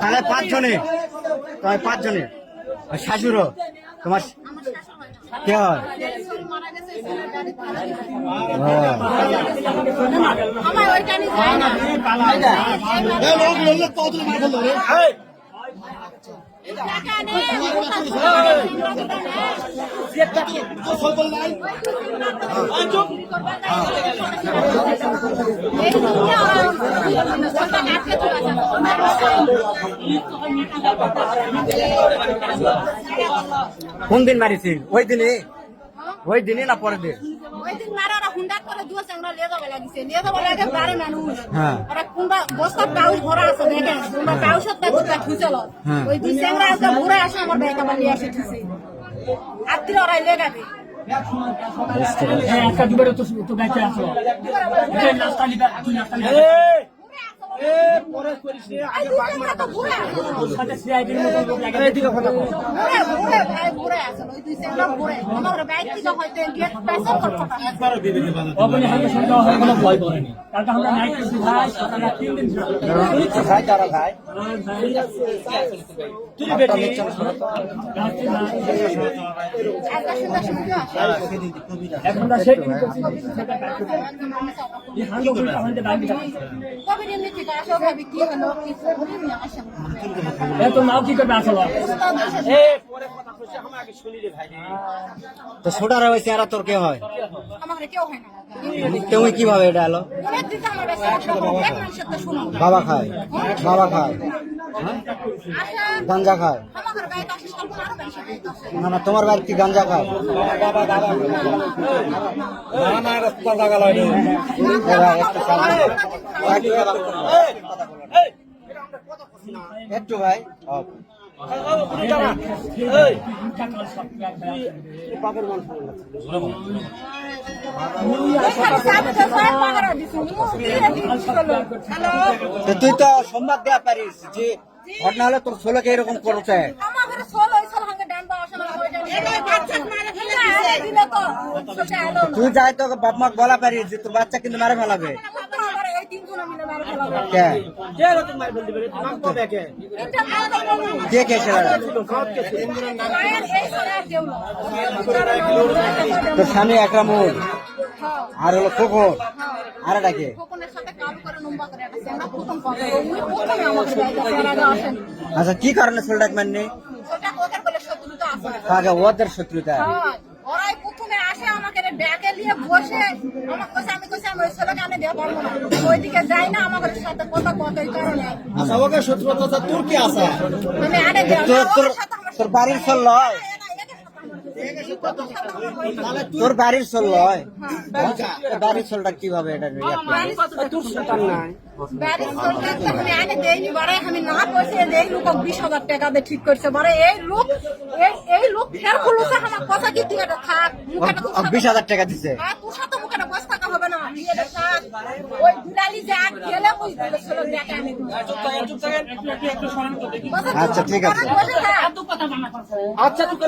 তাহলে পাঁচজনে তোমার পাঁচজনে। আর শাশুড়ও তোমার কে হয়? আমার কোন দিন মারিছি ওই দিনে ওই দিনে না পরের দিন? ওই দিন মারা হুন্ডা করে দুয়া চাংরা লিয়ে যাবে লাগিছে। লিয়ে যাবে লাগে বারে মানুষ। হ্যাঁ। ওরা কোনবা বস্তা পাউস ভরা আছে দেখেন? কোনবা পাউসত তা দুটা খুঁজল। ওই দুই চাংরা আজকে ঘুরে আসে আমার ব্যাগ আবার লিয়ে আসে ঠিকছে আত্মীয় ওরা লিয়ে যাবে। হ্যাঁ একটা দুবারে তো তো গাইতে আসলো নাস্তা নিবা তুই নাস্তা নিবা এই দুই চাংরা তো ঘুরে আসে ভয় করেনি কারণ আমরা নাইট করছি ভাই সকালে তিন দিন ছিল খায় যারা খায় একটা সুন্দর সুন্দর আসে এখন তো সেই দিন করছি সেটা কাজ করছি এই হাঙ্গো করে আমাদের বাড়ি কবে এমনি থেকে আসো ভাবি কি হলো কি হলো আসে এ তো তো ছোটারা হয়েছে এরা তোর কে হয় হয় তুমি কীভাবে এটা এলো বাবা খায় বাবা খায় গাঞ্জা খায় না না তোমার বাড়ি গাঞ্জা খায় একটু ভাই তুই তো সোমবার দেওয়া পারিস যে ঘটনা হলে তোর ছোলকে এরকম করছে তুই যাই তো বাপ মাকে বলা পারিস যে তোর বাচ্চা কিন্তু মারে ফেলাবে আমার এই তিনজন মিলে মারে ফেলাবে কে? কে স্বামী একরামুল হ্যাঁ আর হলো খোকন আর এটা কে? খোকনের সাথে কাম করে নম্বর করে একটা সেনা প্রথম কথা ওই প্রথমে আমাকে গাইতে সেরা আসেন আচ্ছা কি কারণে ছোলটাকে মাননি সেটা ওদের শত্রুতা। আগে ওদের শত্রুতা ওরাই প্রথমে আসে আমাকে নিয়ে বসে। আমার আমি আমি ওই দেওয়া পারব না। ওইদিকে যাই না আমার সাথে কথা কত এই কারণে। ওকে শত্রুতা তোর কি আছে? আমি আরে তোর তোর ওর সাথে আমার তোর বাড়ির চল লয় তোর বাড়ির চল লয় বাড়ির চলটা কীভাবে এটা বাড়ির আমি আনে আমি না লোক হাজার টাকা দিয়ে ঠিক করছে। বারে এই লোক এই এই লোক ফের খুলছে আমার কথা কি? তুই এটা থাক মুখেটা তোর বিশ হাজার টাকা দিছে হ্যাঁ, তোর সাথে মুখেটা বসে থাকা হবে না তুই এটা থাক ওই দুলালি যা গেলে ওই ছেলে আমি আচ্ছা, ঠিক আছে। আচ্ছা তুই